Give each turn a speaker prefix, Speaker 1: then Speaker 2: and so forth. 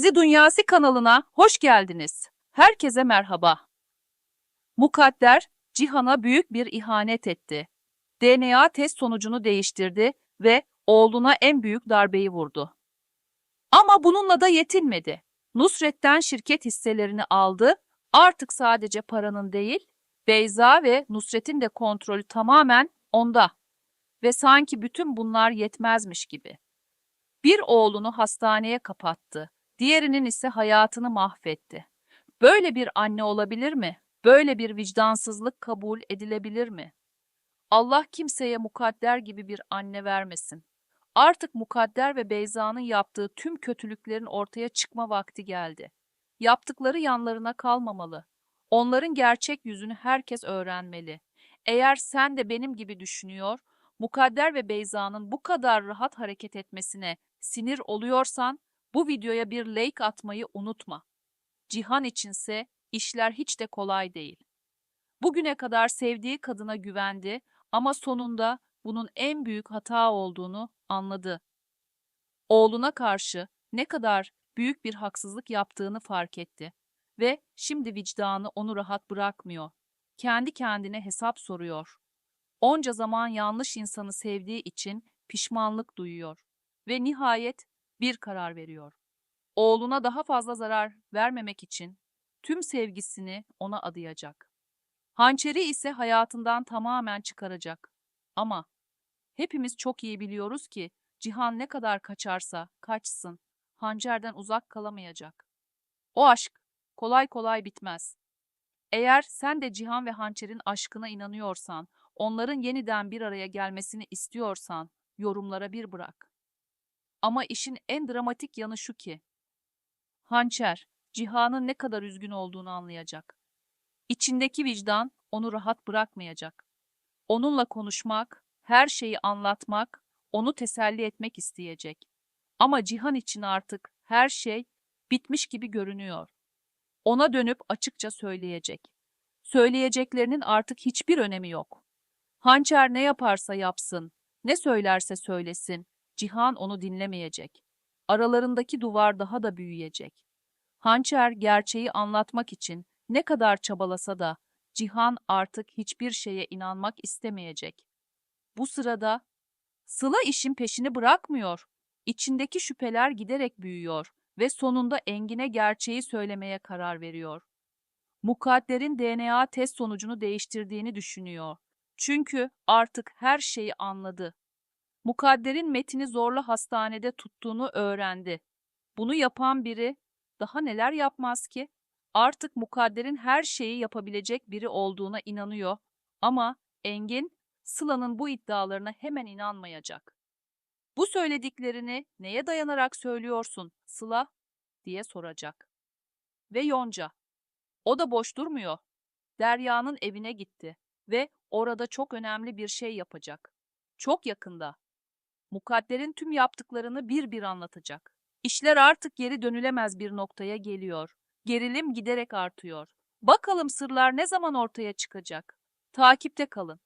Speaker 1: Dizi Dünyası kanalına hoş geldiniz. Herkese merhaba. Mukadder, Cihan'a büyük bir ihanet etti. DNA test sonucunu değiştirdi ve oğluna en büyük darbeyi vurdu. Ama bununla da yetinmedi. Nusret'ten şirket hisselerini aldı. Artık sadece paranın değil, Beyza ve Nusret'in de kontrolü tamamen onda. Ve sanki bütün bunlar yetmezmiş gibi. Bir oğlunu hastaneye kapattı. Diğerinin ise hayatını mahvetti. Böyle bir anne olabilir mi? Böyle bir vicdansızlık kabul edilebilir mi? Allah kimseye mukadder gibi bir anne vermesin. Artık mukadder ve Beyza'nın yaptığı tüm kötülüklerin ortaya çıkma vakti geldi. Yaptıkları yanlarına kalmamalı. Onların gerçek yüzünü herkes öğrenmeli. Eğer sen de benim gibi düşünüyor, Mukadder ve Beyza'nın bu kadar rahat hareket etmesine sinir oluyorsan bu videoya bir like atmayı unutma. Cihan içinse işler hiç de kolay değil. Bugüne kadar sevdiği kadına güvendi ama sonunda bunun en büyük hata olduğunu anladı. Oğluna karşı ne kadar büyük bir haksızlık yaptığını fark etti ve şimdi vicdanı onu rahat bırakmıyor. Kendi kendine hesap soruyor. Onca zaman yanlış insanı sevdiği için pişmanlık duyuyor ve nihayet bir karar veriyor. Oğluna daha fazla zarar vermemek için tüm sevgisini ona adayacak. Hançeri ise hayatından tamamen çıkaracak. Ama hepimiz çok iyi biliyoruz ki Cihan ne kadar kaçarsa kaçsın, hançerden uzak kalamayacak. O aşk kolay kolay bitmez. Eğer sen de Cihan ve Hançer'in aşkına inanıyorsan, onların yeniden bir araya gelmesini istiyorsan, yorumlara bir bırak. Ama işin en dramatik yanı şu ki, Hançer, Cihan'ın ne kadar üzgün olduğunu anlayacak. İçindeki vicdan onu rahat bırakmayacak. Onunla konuşmak, her şeyi anlatmak, onu teselli etmek isteyecek. Ama Cihan için artık her şey bitmiş gibi görünüyor. Ona dönüp açıkça söyleyecek. Söyleyeceklerinin artık hiçbir önemi yok. Hançer ne yaparsa yapsın, ne söylerse söylesin, Cihan onu dinlemeyecek. Aralarındaki duvar daha da büyüyecek. Hançer gerçeği anlatmak için ne kadar çabalasa da Cihan artık hiçbir şeye inanmak istemeyecek. Bu sırada Sıla işin peşini bırakmıyor. İçindeki şüpheler giderek büyüyor ve sonunda Engin'e gerçeği söylemeye karar veriyor. Mukadder'in DNA test sonucunu değiştirdiğini düşünüyor. Çünkü artık her şeyi anladı. Mukadder'in Metin'i zorla hastanede tuttuğunu öğrendi. Bunu yapan biri daha neler yapmaz ki? Artık Mukadder'in her şeyi yapabilecek biri olduğuna inanıyor ama Engin Sıla'nın bu iddialarına hemen inanmayacak. Bu söylediklerini neye dayanarak söylüyorsun Sıla diye soracak. Ve Yonca. O da boş durmuyor. Derya'nın evine gitti ve orada çok önemli bir şey yapacak. Çok yakında. Mukadder'in tüm yaptıklarını bir bir anlatacak. İşler artık geri dönülemez bir noktaya geliyor. Gerilim giderek artıyor. Bakalım sırlar ne zaman ortaya çıkacak? Takipte kalın.